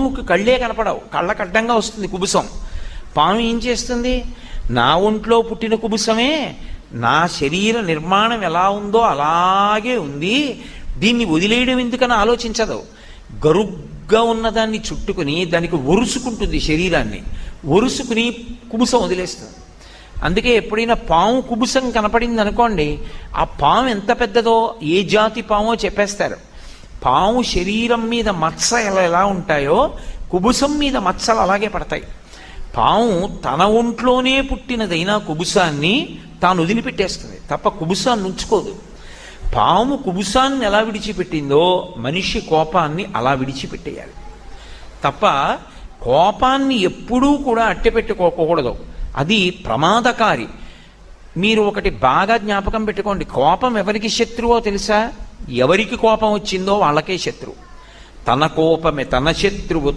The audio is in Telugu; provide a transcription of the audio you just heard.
పాముకి కళ్ళే కనపడవు. కళ్ళకు అడ్డంగా వస్తుంది కుబుసం. పాము ఏం చేస్తుంది? నా ఒంట్లో పుట్టిన కుబుసమే నా శరీర నిర్మాణం ఎలా ఉందో అలాగే ఉంది. దీన్ని వదిలేయడం ఎందుకని ఆలోచించదు. గరుగ్గా ఉన్నదాన్ని చుట్టుకుని దానికి ఒరుసుకుంటుంది శరీరాన్ని. ఒరుసుకుని కుబుసం వదిలేస్తుంది. అందుకే ఎప్పుడైనా పాము కుబుసం కనపడింది అనుకోండి ఆ పాము ఎంత పెద్దదో ఏ జాతి పామో చెప్పేస్తారు. పాము శరీరం మీద మచ్చలు ఎలా ఉంటాయో కుబుసం మీద మచ్చలు అలాగే పడతాయి. పాము తన ఒంట్లోనే పుట్టినదైనా కుబుసాన్ని తాను వదిలిపెట్టేస్తుంది తప్ప కుబుసాన్ని ఉంచుకోదు. పాము కుబుసాన్ని ఎలా విడిచిపెట్టిందో మనిషి కోపాన్ని అలా విడిచిపెట్టేయాలి. తప్ప కోపాన్ని ఎప్పుడూ కూడా అట్టెపెట్టుకోకూడదు. అది ప్రమాదకారి. మీరు ఒకటి బాగా జ్ఞాపకం పెట్టుకోండి. కోపం ఎవరికి శత్రువో తెలుసా? ఎవరికి కోపం వచ్చిందో వాళ్ళకే శత్రువు తన కోపమే తన శత్రువు